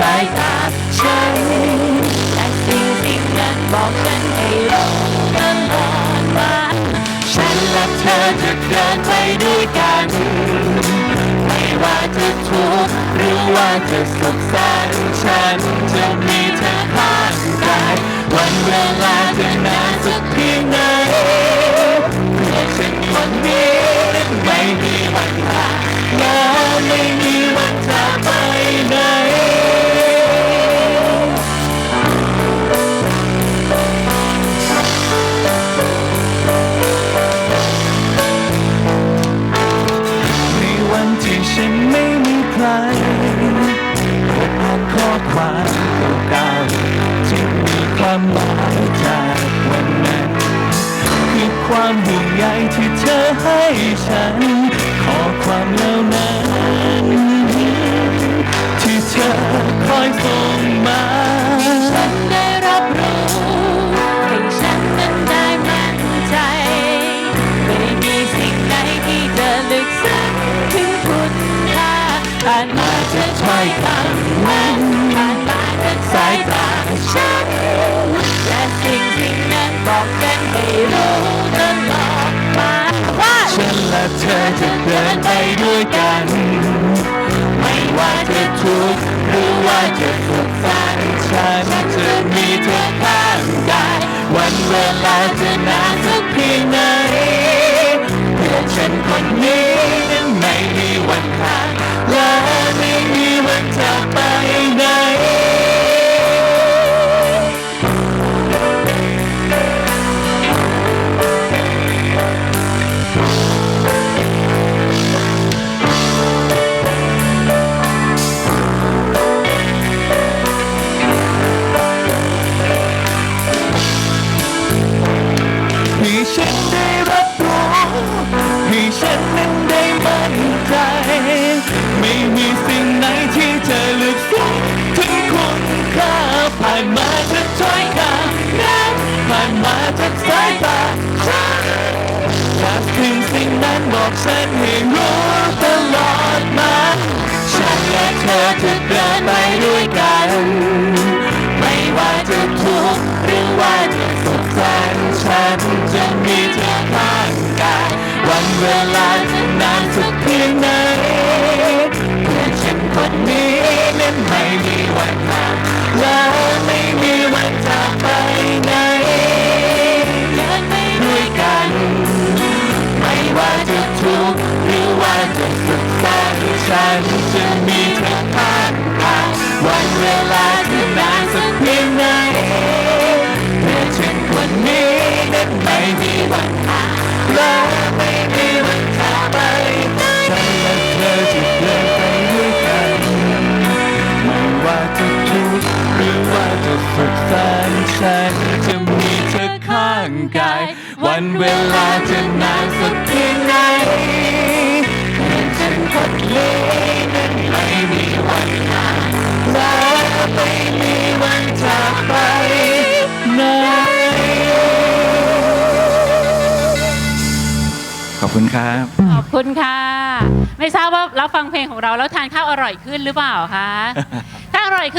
สายตาฉันและสิ่งสิ่งนั้นบอกฉันให้รู้ตลอดมาฉันและเธอจะเดินไปด้วยกัน ไม่ว่าจะทุกข์หรือว่าจะสุขสันต์ฉันจะมีเธอข้างกายวันเวลาจะนานสักเพียงไหน ความห่วงใยที่เธอให้ฉัน ขอความเหล่านั้นที่เธอคอยส่งมาฉันได้รับรู้ให้ฉันนั้นได้มั่นใจ ไม่มีสิ่งใดที่จะลึกซึ้งถึงคุณค่าผ่านมาจากถ้อยคำนั้น ฉันและเธอจะเดินไปด้วยกัน ไม่ว่าจะทุกข์หรือว่าจะสุขสันต์ฉันจะมีเธอข้างกายวันเวลาจะ ให้ฉันนั้นได้มั่นใจ ไม่มีสิ่งไหนที่จะลึกซึ้งถึงคุณค่าผ่านมาจากถ้อยคำนั้นผ่านมาจากสายตาฉันและสิ่งสิ่งนั้นบอกฉันให้รู้ตลอด เวลาจะนานสักเพียงไหนเพื่อฉันคนนี้นั้นไม่มีวันมาและไม่มีวันจากไปไหนด้วยกัน ไม่ว่าจะทุกข์หรือว่าจะสุขใจฉันจะมีางกาย วันเวลาจะนานสักเพียงไหนเพื่ฉันคนนี้นั้นไม่มีวันขาและไม่มีวันจากไปไหนขอบคุณครับ ขอบคุณค่ะ ไม่ทราบว่ารับฟังเพลงของเราแล้วทานข้าวอร่อยขึ้นหรือเปล่าคะ ถ้าอร่อยขึ้น